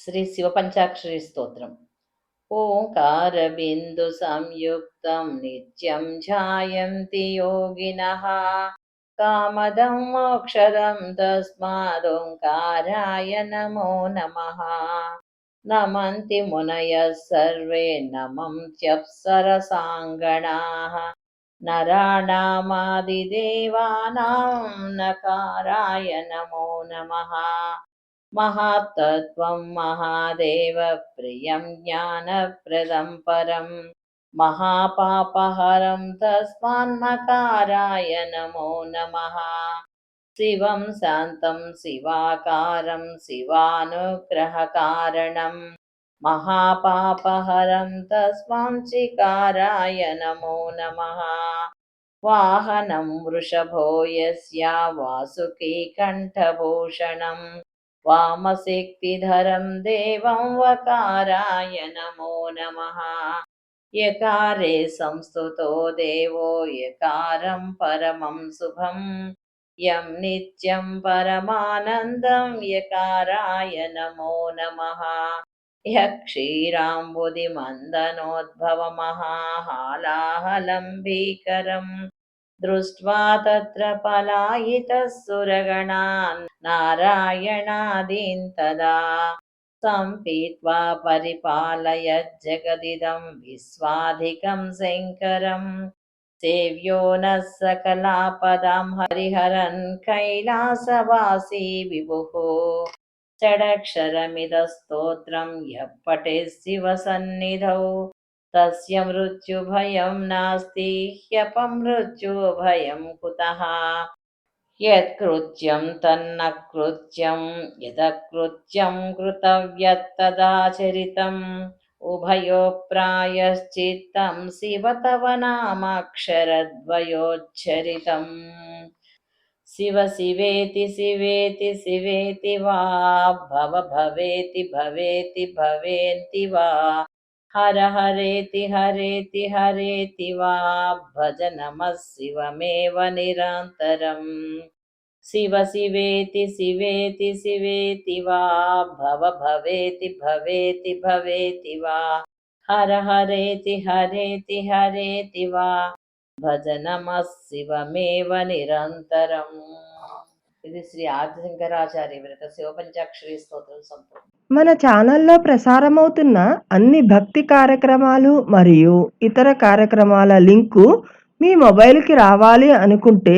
శ్రీ శివపంచాక్షరి స్తోత్రం. ఓంకారబిందు సంయుక్తం నిత్యం ధ్యాయంతి యోగినః. కామదం మోక్షదం తస్మాదోంకారాయ నమో నమః. నమంతి మునయः సర్వే నమం త్యప్సరసాంగణాः. నరాణామాదిదేవానాం నకారాయ నమో నమః. महात्तत्त्वं महादेव प्रियं ज्ञानप्रदं परं महापापहरं तस्मान्मकाराय नमो नमः शिवं शान्तं शिवाकारं शिवानुग्रहकारणं महापापहरं तस्मांचिकाराय नमो नमः वाहनं वृषभो यस्या वासुकीकण्ठभूषणम् वामशक्तिधरं देवं वकाराय नमो नमः यकारे संस्तुतो देवो यकारं परमं शुभं यं नित्यं परमानन्दं यकाराय नमो नमः यः क्षीराम्बुदिमन्दनोद्भवमहाहालाहलम्बीकरम् दृष्ट्वा तत्र पलायितः सुरगणान् नारायणादीन् तदा सम्पीत्वा परिपालयज्जगदिदं विश्वाधिकं शङ्करम् सेव्यो नः सकलापदां हरिहरन् कैलासवासी विभुः षडक्षरमिदस्तोत्रं यः पठेत् शिवसन्निधौ तस्य मृत्युभयं नास्ति ह्यपमृत्युभयं कुतः యత్కృత్యం తన్న కృత్యం యథకృత్యం కృతవ్యత్తదాచరితం ఉభయోప్రాయశ్చిత్తం శివ తవ నామాక్షరద్వయోచ్చరితం శివ శివేతి శివేతి శివేతి వా భవ భవేతి భవేతి భవేంతి వా హర హరేతి హరేతి హరేతి వా భజ నమ శివమేవ నిరాంతరం शिव शिवेति शिवेति शिवेति वा भव भवेति भवेति भवेति वा हर हरेति हरेति हरेति वा భజ నమ శివమేవ నిరంతరం ఇది శ్రీ ఆదిశంకరాచార్య వ్రత శివపంచాక్షరి స్తోత్రం సంపూర్ణ మన ఛానల్లో ప్రసారమవుతున్న అన్ని భక్తి కార్యక్రమాలు మరియు ఇతర కార్యక్రమాల లింకు మీ మొబైల్కి రావాలి అనుకుంటే